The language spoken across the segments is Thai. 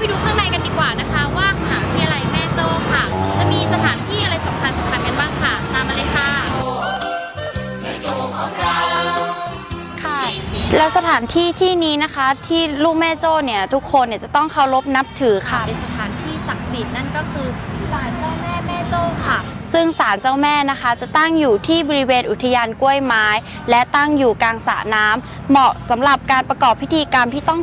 ไปดูข้างในกันดีกว่านะคะว่าหาที่อะไรแม่โจ้ค่ะ จะมีสถานที่อะไรสำคัญสำคัญกันบ้างค่ะ ตามมาเลยค่ะ ค่ะ แล้วสถานที่ที่นี้นะคะที่ลูกแม่โจ้เนี่ยทุกคนเนี่ยจะต้องเคารพนับถือค่ะ เป็นสถานที่ศักดิ์สิทธิ์นั่นก็คือศาลเจ้าแม่แม่โจ้ค่ะ ซึ่งศาลเจ้าแม่นะคะ จะตั้งอยู่ที่บริเวณอุทยานกล้วยไม้ และตั้งอยู่กลางสระน้ำเหมาะสำหรับการประกอบพิธีกรรมที่ต้อง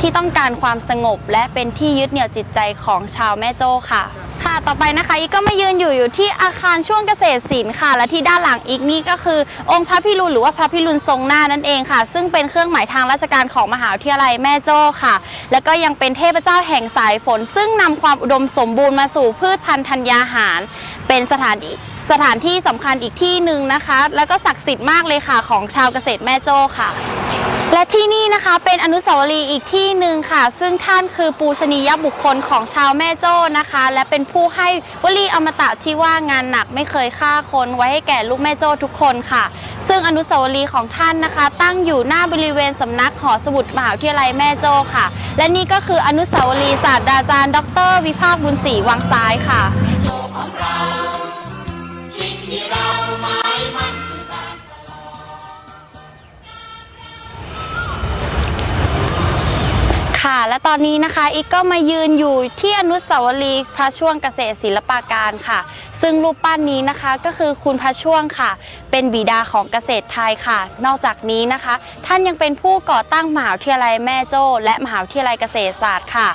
ที่ต้องการความสงบ และเป็นที่ยึดเหนี่ยวจิตใจของชาวแม่โจ้ค่ะ ค่ะ ต่อไปนะคะอีกก็มายืนอยู่อยู่ที่อาคารช่วงเกษตรศิลป์ค่ะ และที่ด้านหลังอีกนี่ก็คือ องค์พระพิรุณหรือว่าพระพิรุณทรงหน้านั่นเองค่ะ ซึ่งเป็นเครื่องหมายทางราชการของมหาวิทยาลัยแม่โจ้ค่ะ แล้วก็ยังเป็นเทพเจ้าแห่งสายฝน ซึ่งนำความอุดมสมบูรณ์มาสู่พืชพันธุ์ธัญญาหาร เป็นสถานที่สถานที่สำคัญอีกที่หนึ่งนะคะ แล้วก็ศักดิ์สิทธิ์มากเลยค่ะของชาวเกษตรแม่โจ้ค่ะ และที่นี่นะคะเป็นอนุสาวรีย์อีกที่หนึ่งค่ะ ซึ่งท่านคือปูชนียบุคคลของชาวแม่โจ้นะคะ และเป็นผู้ให้วลีอมตะที่ว่างานหนักไม่เคยฆ่าคนไว้ให้แก่ลูกแม่โจ้ทุกคนค่ะ ซึ่งอนุสาวรีย์ของท่านนะคะ ตั้งอยู่หน้าบริเวณสำนักหอสมุดมหาวิทยาลัยแม่โจ้ค่ะ และนี่ก็คืออนุสาวรีย์ศาสตราจารย์ ดร วิภาคบุญศรีวังซ้ายค่ะ ค่ะ และตอนนี้นะคะอีกก็มายืนอยู่ที่อนุสาวรีย์พระช่วงเกษตรศิลปาการค่ะ ซึ่งรูปปั้นนี้นะคะก็คือคุณพระช่วงค่ะ เป็นบิดาของเกษตรไทยค่ะ นอกจากนี้นะคะ ท่านยังเป็นผู้ก่อตั้งมหาวิทยาลัยแม่โจ้ และมหาวิทยาลัยเกษตรศาสตร์ค่ะ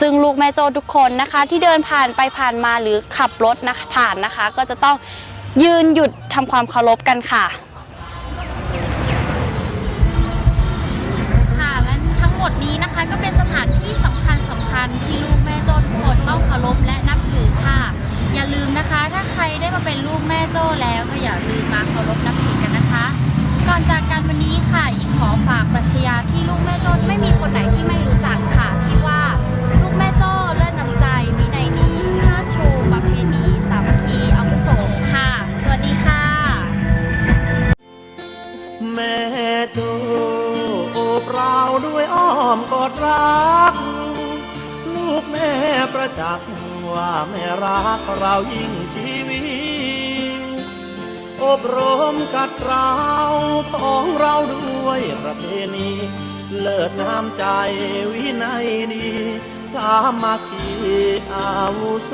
ซึ่งลูกแม่โจ้ทุกคนนะคะ ที่เดินผ่านไปผ่านมาหรือขับรถนะคะผ่านนะคะ ก็จะต้องยืนหยุดทำความเคารพกันค่ะค่ะ นี้นะคะก็เป็นสถานที่สำคัญสำคัญที่ลูกแม่โจ้ทุกคนต้องเคารพและนับถือค่ะ อย่าลืมนะคะ ถ้าใครได้มาเป็นลูกแม่โจ้แล้วก็อย่าลืมมาเคารพนับถือกันนะคะ ก่อนจากกันวันนี้ค่ะ อีกขอฝากปรัชญาที่ลูกแม่โจ้ไม่มีคนไหนที่ไม่รู้จักค่ะ ที่ว่าลูกแม่โจ้เลิศน้ำใจวินัยดีเชิดชูประเพณีสามัคคีอาวุโสค่ะ สวัสดีค่ะ แม่โจโอบเราด้วยอ้อมกอดรัก ลูกแม่ประจักษ์ว่าแม่รักเรายิ่งชีวิต อบรมกัดเราต้องเราด้วยประเพณี เลิศน้ำใจวินัยดี สามัคคีอาวุโส